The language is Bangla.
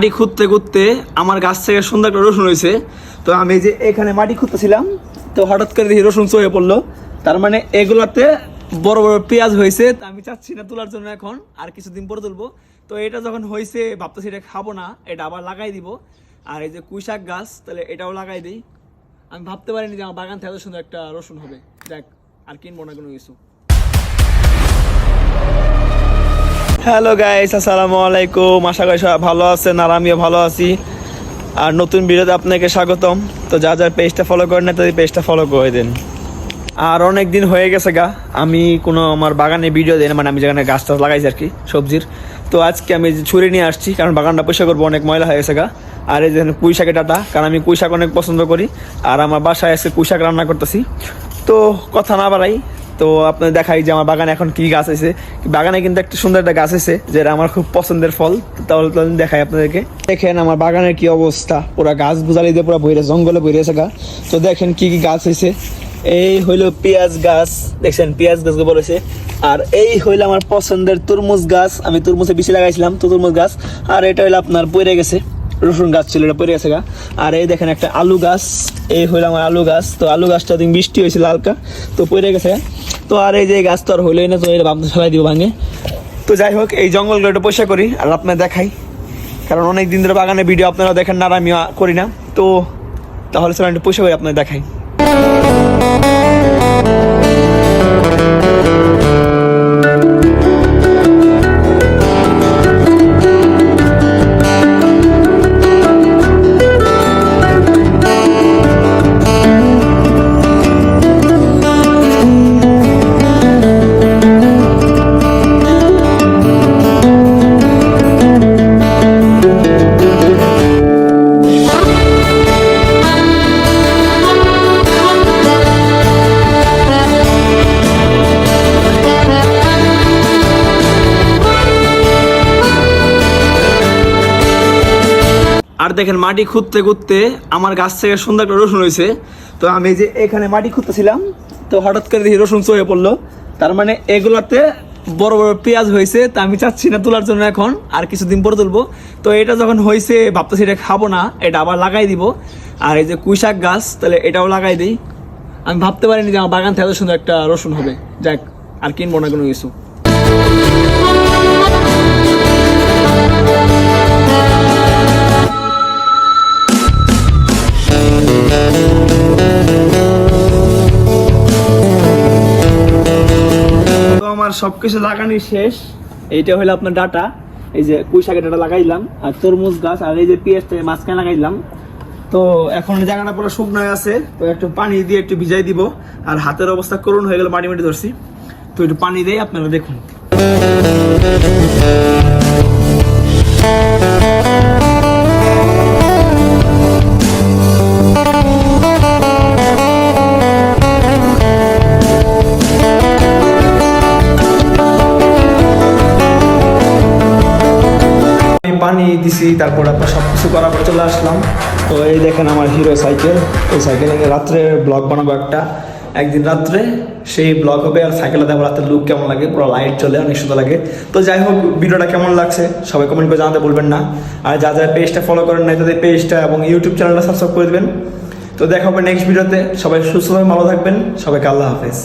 মাটি খুঁড়তে খুঁড়তে আমার গাছ থেকে সুন্দর একটা রসুন হয়েছে। তো আমি যে এখানে মাটি খুঁড়তেছিলাম তো হঠাৎ করে দেখি রসুন চয়ে পড়ল। তার মানে এগুলাতে বড় বড় পেঁয়াজ হয়েছে আমি চাচ্ছি না তোলার জন্য এখন, আর কিছুদিন পরে তুলবো। তো এটা যখন হয়েছে, ভাবতেছি এটা খাব না, এটা আবার লাগাই দিব। আর এই যে কুইশাক গাছ, তাহলে এটাও লাগাই দিই। আমি ভাবতে পারিনি যে আমার বাগান থেকে এত সুন্দর একটা রসুন হবে। দেখ আর কিনবো না কোনো কিছু। হ্যালো গাইস, আসসালামু আলাইকুম। আশা করি সবাই ভালো আছেন আর আমিও ভালো আছি। আর নতুন ভিডিওতে আপনাকে স্বাগতম। তো যা যা পেজটা ফলো করেন না, তাদের পেজটা ফলো করে দিন। আর অনেক দিন হয়ে গেছে গা, আমি কোনো আমার বাগানে ভিডিও দিই মানে আমি যেখানে গাছ টাছ লাগাইছি আর কি, সবজির। তো আজকে আমি ছুরি নিয়ে আসছি, কারণ বাগানটা পয়সা করব, অনেক ময়লা হয়ে গেছে গা। আর এই যেখানে পুঁই শাকের ডাটা, কারণ আমি পুঁই শাক অনেক পছন্দ করি। আর আমার বাসায় এসে পুঁই শাক রান্না করতেছি। তো কথা না বাড়াই তো আপনাদের দেখাই যে আমার বাগানে এখন কি গাছ আছে। বাগানে কিন্তু একটা সুন্দর একটা গাছ আছে, যেটা আমার খুব পছন্দের ফল। তাহলে তো দেখাই আপনাদেরকে। দেখেন আমার বাগানের কি অবস্থা। পুরো গাছ গুজালি দিয়ে পুরো বইরে জঙ্গলে বইরে গা। তো দেখেন কি কি গাছ হয়েছে এই হইল পেঁয়াজ গাছ। দেখছেন, পেঁয়াজ গাছ বলেছে। আর এই হইল আমার পছন্দের তরমুজ গাছ। আমি তরমুজে বেশি লাগাইছিলাম, তো তরমুজ গাছ। আর এটা হইল আপনার পড়ে গেছে। রসুন গাছ ছিল, এটা পড়ে গেছে গা। আর এই দেখেন একটা আলু গাছ। এই হইল আমার আলু গাছ। তো আলু গাছটা দিন বৃষ্টি হয়েছিল হালকা তো পড়ে গেছে। তো আর এই যে গাছ তো আর হইলোই না, তো এটা ভাবতে সবাই দিব ভাঙে। তো যাই হোক, এই জঙ্গলগুলো একটু পয়সা করি আর আপনার দেখাই। কারণ অনেক দিন ধরে বাগানে ভিডিও আপনারা দেখেন, না আর আমি করি না। তো তাহলে স্যার একটু পয়সা করি আপনার দেখাই। আর দেখেন মাটি খুঁড়তে খুঁড়তে আমার গাছ থেকে সুন্দর একটা রসুন হয়েছে। তো আমি যে এখানে মাটি খুঁড়তেছিলাম তো হঠাৎ করে দেখি রসুন চয়ে পড়ল। তার মানে এগুলাতে বড় বড় পেঁয়াজ হয়েছে, তা আমি চাচ্ছি না তোলার জন্য এখন, আর কিছুদিন পরে তুলবো। তো এটা যখন হয়েছে, ভাবতেছি এটা খাব না, এটা আবার লাগাই দিব। আর এই যে কুইশাক গাছ, তাহলে এটাও লাগাই দিই। আমি ভাবতে পারিনি যে আমার বাগান থেকে এত সুন্দর একটা রসুন হবে। যাক, আর কিনবো না কোনো কিছু। আমার সবকিছু লাগানি শেষ। এইটা হলো আপনার ডাটা। এই যে পুঁই শাকের ডাটা লাগাইলাম, আর তরমুজ গাছ, আর এই যে পেঁয়াজটা মাঝখানে লাগাইলাম। তো এখন জায়গাটা পুরো শুকনো আছে, তো একটু পানি দিয়ে একটু ভিজাই দিব। আর হাতের অবস্থা করুন হয়ে গেল মাটি মাটি ধরছি। তো একটু পানি দিয়ে আপনারা দেখুন। পানি দিছি, তারপর আপনার সব কিছু করার পর চলে আসলাম। তো এই দেখেন আমার হিরো সাইকেল এই সাইকেলে রাত্রে ব্লগ বানাবো একটা। একদিন রাত্রে সেই ব্লগ হবে আর সাইকেলে দেখো রাতের লুক কেমন লাগে, পুরো লাইট চলে, অনেক সুন্দর লাগে। তো যাই হোক, ভিডিওটা কেমন লাগছে সবাই কমেন্ট করে জানাতে বলবেন না। আর যা যারা পেজটা ফলো করেন নাই, তাদের পেজটা এবং ইউটিউব চ্যানেলটা সাবস্ক্রাইব করে দেবেন। তো দেখা হবে নেক্সট ভিডিওতে সবাই সুস্থভাবে ভালো থাকবেন, সবাইকে আল্লাহ হাফেজ।